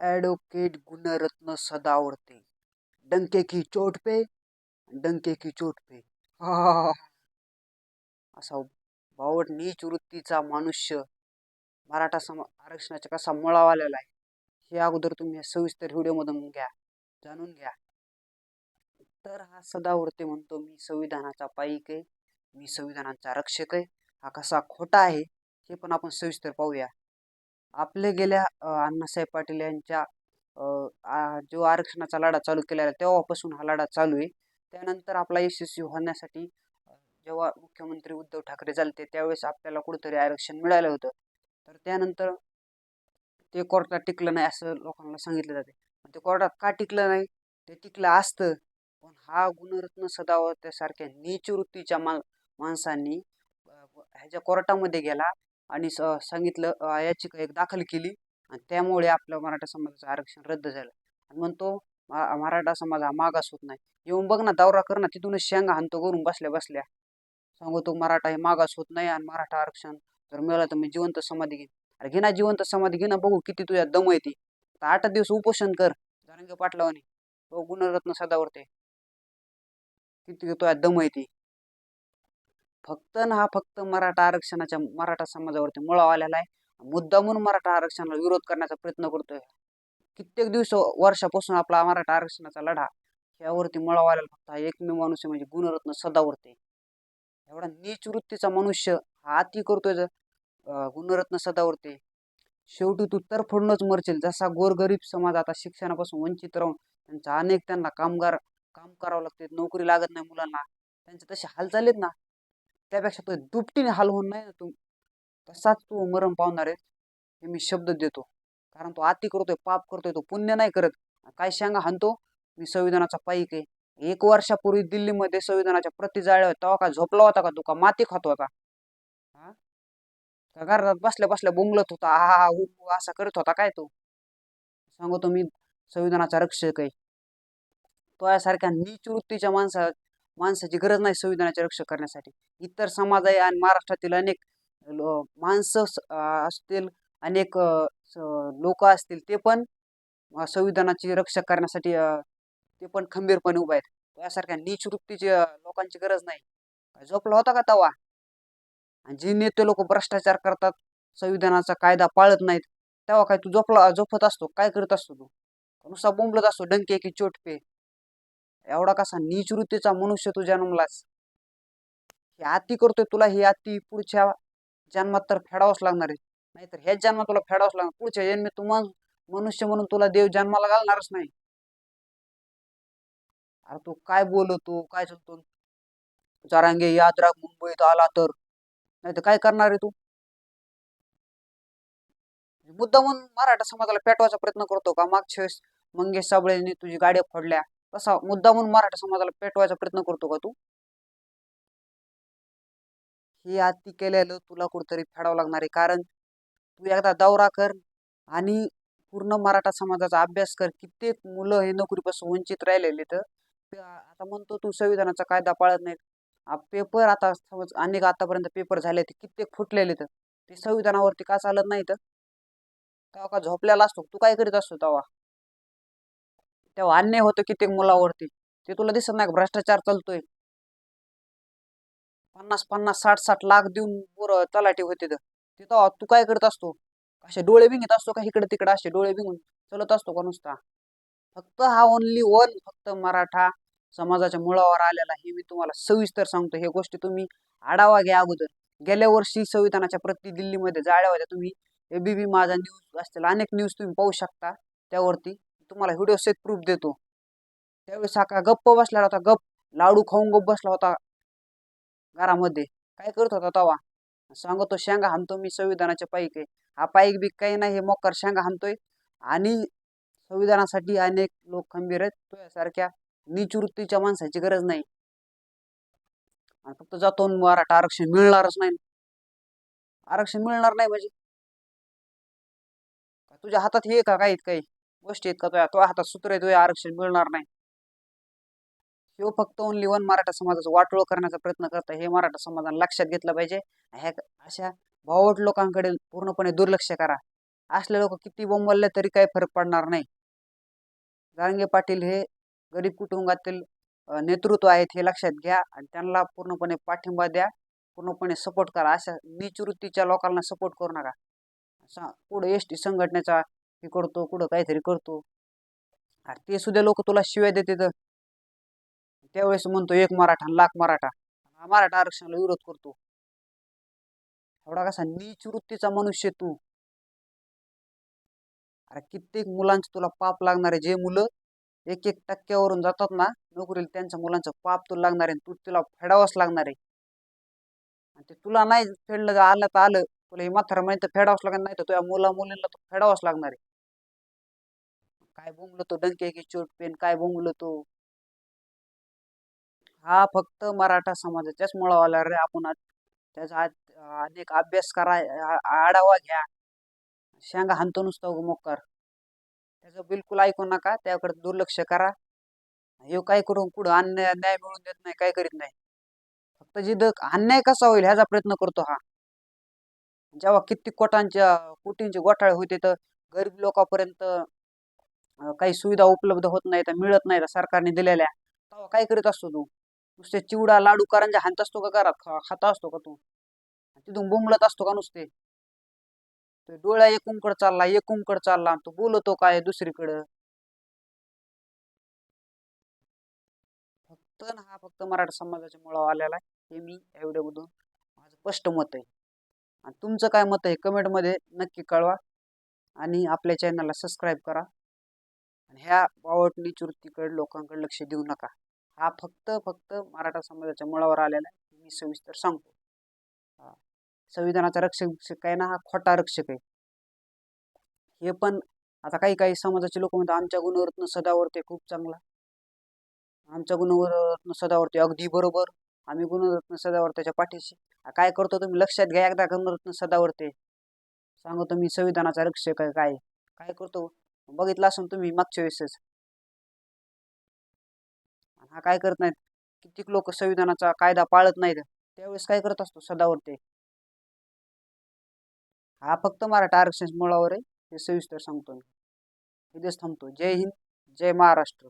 Advocate Gunratna Sadavarte डंके की चोट पे डंके की चोट पे. हा असा बावट नीच वृत्तीचा मनुष्य मराठा सम आरक्षणाचा कसा मुळावा आलेला आहे. हे अगोदर तुम्ही सविस्तर व्हिडिओमधून घ्या जाणून घ्या. तर हा सदावर्ते म्हणतो मी संविधानाचा पाईक आहे मी संविधानाचा रक्षक आहे. हा कसा खोटा आहे हे पण आपण सविस्तर पाहूया. आपले गेल्या अण्णासाहेब पाटील यांच्या जो आरक्षणाचा लढा चालू केलेला तेव्हापासून हा लढा चालू आहे. त्यानंतर आपला यशस्वी होण्यासाठी जेव्हा मुख्यमंत्री उद्धव ठाकरे झाले त्यावेळेस आपल्याला कुठेतरी आरक्षण मिळालं होतं. तर त्यानंतर ते कोर्टात टिकलं नाही असं लोकांना सांगितलं जाते. ते कोर्टात का टिकलं नाही? ते टिकलं असतं. पण हा गुणरत्न सदावत्यासारख्या नीच वृत्तीच्या मा माणसांनी ह्याच्या कोर्टामध्ये गेला. आणि स सांगितलं याचिका एक दाखल केली आणि त्यामुळे आपलं मराठा समाजाचं आरक्षण रद्द झालं. आणि म्हणतो मराठा समाज हा मागास होत नाही. येऊन बघ ना दौरा कर ना तिथूनच शेंगा हाणतो करून बसल्या बसल्या. सांगतो मराठा हे मागास होत नाही आणि मराठा आरक्षण जर मिळालं तर मी जिवंत समाधी घेईन. अरे घे ना जिवंत समाधी घेना बघू किती तुझ्या दम येते तर आठ दिवस उपोषण कर जारंगे पाटलावानी. तो गुणरत्न सदावरते. किती तुझ्या दम येते फक्त ना हा फक्त मराठा आरक्षणाच्या मराठा समाजावरती मुळा आलेला आहे. मुद्दा म्हणून मराठा आरक्षणाला विरोध करण्याचा प्रयत्न करतोय. कित्येक दिवस वर्षापासून आपला मराठा आरक्षणाचा लढा यावरती मुळा आलेला फक्त हा एकमेव माणूस म्हणजे गुणरत्न सदावर्ते. एवढा नीच वृत्तीचा मनुष्य हा अति करतोय जर, गुणरत्न सदावर्ते. शेवटी तू तरफडूनच मरशील. जसा गोरगरीब समाज आता शिक्षणापासून वंचित राहून त्यांचा अनेक त्यांना कामगार काम करावं लागते नोकरी लागत नाही मुलांना. त्यांचे तसे हालचाल आहेत ना. त्यापेक्षा तो दुपटीने हाल होऊन नाही ना तू तसाच तू मरण पावणार आहे हे मी शब्द देतो. कारण तो आती करतोय पाप करतोय तो पुण्य नाही करत. काय सांगा हाणतो? मी संविधानाचा पाईक आहे. एक वर्षापूर्वी दिल्लीमध्ये संविधानाच्या प्रति जाळ्या तेव्हा का झोपला होता का तू? का माती खात होता? हा? का घरात बसल्या बसल्या बोंगलत होता? हा हा उ असा करत होता काय तो? सांगतो मी संविधानाचा रक्षक आहे. तो यासारख्या नीच वृत्तीच्या माणसा माणसाची गरज नाही संविधानाचे रक्षण करण्यासाठी. इतर समाज आहे आणि महाराष्ट्रातील अनेक लो- माणसं असतील अनेक लोक असतील ते पण संविधानाची रक्षा करण्यासाठी ते पण खंबीरपणे उभे आहेत. यासारख्या नीच वृत्तीची लोकांची गरज नाही. झोपला होता का तवा? आणि जे नेते लोक भ्रष्टाचार करतात संविधानाचा कायदा पाळत नाहीत तेव्हा काय तू झोपला झोपत असतो? काय करत असतो तू? नुसता बोंबलत असतो डंके की चोट पे. एवढा कसा नीच वृत्तीचा मनुष्य तू जन्मलास? हे आती करतोय तुला हे अति पुढच्या जन्मात तर फेडावंच लागणार आहे. नाहीतर ह्याच जन्मात तुला फेडावंच लागणार. पुढच्या जन्मी तू मनुष्य म्हणून तुला देव जन्माला घालणारच नाही. अरे तू काय बोलतो काय चालतो जरांगे याद राख मुंबईत आला तर. नाही तर काय करणार आहे तू? मुद्दा म्हणून मराठा समाजाला पेटवायचा प्रयत्न करतो का? मागच्या वेळेस मंगेश साबळेने तुझी गाड्या फोडल्या. तसा मुद्दा म्हणून मराठा समाजाला पेटवायचा प्रयत्न करतो का तू? हे अति केलेलं तुला कुठतरी फेडावं लागणार आहे. कारण तू एकदा दौरा कर आणि पूर्ण मराठा समाजाचा अभ्यास कर. कित्येक मुलं हे नोकरीपासून वंचित राहिलेले तर. आता म्हणतो तू संविधानाचा कायदा पाळत नाहीत. पेपर आता समज अनेक आतापर्यंत पेपर झाले ते कित्येक फुटलेले तर. ते संविधानावरती का चालत नाही तर? तेव्हा का झोपलेला असतो? तू काय करीत असतो तेव्हा तेव्हा अन्याय होतो कित्येक मुलावरती. ते तुला दिसत नाही का? भ्रष्टाचार चालतोय. पन्नास पन्नास साठ साठ लाख देऊन पोरं तलाठी होते तर. तू काय करत असतो? असे डोळे भिंगत असतो का इकडे तिकडे? असे डोळे भिंगून चलत असतो का नुसता? फक्त हा ओनली वन फक्त मराठा समाजाच्या मुळावर आलेला हे मी तुम्हाला सविस्तर सांगतो. हे गोष्टी तुम्ही आढावा घ्या अगोदर. गेल्या वर्षी संविधानाच्या प्रति दिल्लीमध्ये जाळ्या होत्या. तुम्ही एबीबी माझा न्यूज असतील अनेक न्यूज तुम्ही पाहू शकता त्यावरती. तुम्हाला व्हिडिओ सेट प्रूफ देतो. त्यावेळेस हा का गप्प बसला होता गप लाडू खाऊन गप्प बसला होता घरामध्ये. काय करत होता तवा? सांगतो शेंगा हाणतो मी संविधानाच्या पाईक आहे हा पाईक बी काही नाही हे मोकार शेंगा हाणतोय. आणि संविधानासाठी अनेक लोक खंबीर आहेत. तुझ्यासारख्या नीच माणसाची गरज नाही. आणि फक्त जातो मराठा आरक्षण मिळणारच नाही. आरक्षण मिळणार नाही म्हणजे. तुझ्या हातात हे का? काही काही गोष्टी आहेत का तुझ्या तुझ्या हातात सूत्र आहे तुझ्या आरक्षण मिळणार नाही. ह्यो फक्त ओनली वन मराठा समाजाचं वाटोळ करण्याचा प्रयत्न करत हे मराठा समाजाने लक्षात घेतलं पाहिजे. ह्या अशा भावट लोकांकडे पूर्णपणे दुर्लक्ष करा. असले लोक किती बोंबलले तरी काही फरक पडणार नाही. जारंगे पाटील हे गरीब कुटुंबातील नेतृत्व आहेत हे लक्षात घ्या आणि त्यांना पूर्णपणे पाठिंबा द्या. पूर्णपणे सपोर्ट करा. अशा निचवृत्तीच्या लोकांना सपोर्ट करू नका. पुढे एस टी संघटनेचा हे करतो कुठं काहीतरी करतो. अरे ते सुद्धा लोक तुला शिव्या देते तर त्यावेळेस म्हणतो एक मराठा लाख मराठा. हा मराठा आरक्षणाला विरोध करतो. एवढा कसा नीच वृत्तीचा मनुष्य तू. अरे कित्येक मुलांचं तुला पाप लागणार आहे. जे मुलं एक एक टक्क्यावरून जातात ना नोकरीला त्यांच्या मुलांचं पाप तुला लागणार आहे. तू तुला फेडावंच लागणार आहे. आणि ते तुला नाही फेडलं आलं तर आलं. तुला हे माथार माहिती फेडावंच लागणार. नाही तर तुझ्या मुला मुलींना तू फेडावंच लागणार आहे. काय बोंगलो तो डंके चोट पेन काय बोंगलो तो? हा फक्त मराठा समाजाच्याच मुळावाला रे आपण त्याचा अनेक अभ्यास करा आढावा घ्या. शेंगा हाणतो नुसतो मोकर त्याचं बिलकुल ऐकू नका त्याकडे दुर्लक्ष करा. हे काय करून कुठं अन्याय न्याय मिळून देत नाही काय करीत नाही. फक्त जिद अन्याय कसा होईल ह्याचा प्रयत्न करतो हा. जेव्हा कित्येक कोटांच्या कोटींचे गोठाळे होते तर गरीब लोकांपर्यंत काही सुविधा उपलब्ध होत नाही मिळत नाही सरकारने दिलेल्या. तेव्हा काय करीत असतो तू? नुसते चिवडा लाडू करंजा हाणत असतो का घरात? खा- खाता असतो का तू? तिथून बुंबलत असतो का नुसते? तो डोळ्या एकुमकड चालला एकुमकड चालला आणि तो बोलतो काय दुसरीकडं? फक्त हा फक्त मराठा समाजाच्या मुळावर आलेला आहे. हे मी या व्हिडिओमधून माझं स्पष्ट मत आहे. आणि तुमचं काय मत आहे? कमेंटमध्ये नक्की कळवा. आणि आपल्या चॅनलला सबस्क्राईब करा. आणि ह्या बावटणी चुरतीकडे लोकांकडे लक्ष देऊ नका. हा फक्त फक्त मराठा समाजाच्या मुळावर आलेला आहे. मी सविस्तर सांगतो. संविधानाचा रक्षक आहे ना हा खोटा रक्षक आहे. हे पण आता काही काही समाजाचे लोक म्हणतात आमच्या गुणवरत्न सदावरते खूप चांगला. आमच्या गुणवरत्न सदावरते अगदी बरोबर. आम्ही गुणरत्न सदावर्त्याच्या पाठीशी. काय करतो तुम्ही? लक्षात घ्या एकदा गुणरत्न सदावर्ते. सांगतो मी संविधानाचा रक्षक आहे काय? काय करतो? बघितला असून तुम्ही मागच्या वेळेसच. हा काय करत नाहीत. कित्येक लोक संविधानाचा कायदा पाळत नाहीत. त्यावेळेस काय करत असतो सदावरते हा फक्त मराठा आरक्षण मुळावर आहे हे सविस्तर सांगतो मी. इथेच थांबतो. जय हिंद जय महाराष्ट्र.